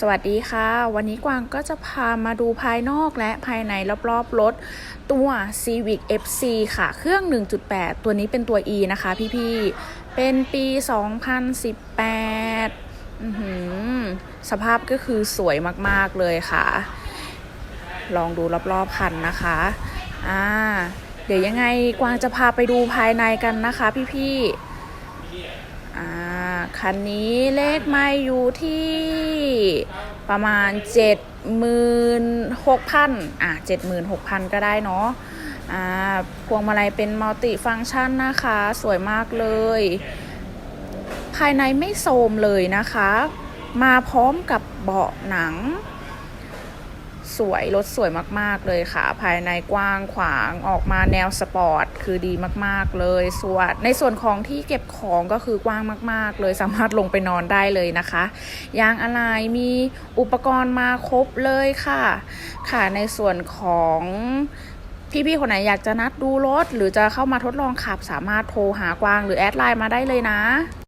สวัสดีค่ะ วันนี้กวางก็จะพามาดูภายนอกและภายในรอบๆรถตัว Civic FC ค่ะ เครื่อง 1.8 ตัวนี้เป็นตัว E นะคะพี่ ๆ เป็นปี 2018 สภาพก็คือสวยมากๆเลยค่ะ ลองดูรอบๆคันนะคะอ่าเดี๋ยวยังไงกวางจะพาไปดูภายในกันนะคะพี่ ๆอ่า คันนี้เลขไม่อยู่ที่ประมาณ 76,000อะ76,000 ก็ได้เนาะอ่าพวงมาลัยเป็นมัลติฟังก์ชันนะคะ สวยมากเลย ภายในไม่โทรมเลยนะคะ มาพร้อมกับเบาะหนัง สวย รถสวยมากๆเลยค่ะ ภายในกว้างขวางออกมาแนวสปอร์ตคือดีมากๆเลย ส่วนในส่วนของที่เก็บของก็คือกว้างมาก ๆ เลยสามารถลงไปนอนได้เลยนะคะ ยางอะไรมีอุปกรณ์มาครบเลยค่ะ ค่ะในส่วนของพี่ๆคนไหนอยากจะนัดดูรถ หรือจะเข้ามาทดลองขับสามารถโทรหากวางหรือแอดไลน์มาได้เลยนะ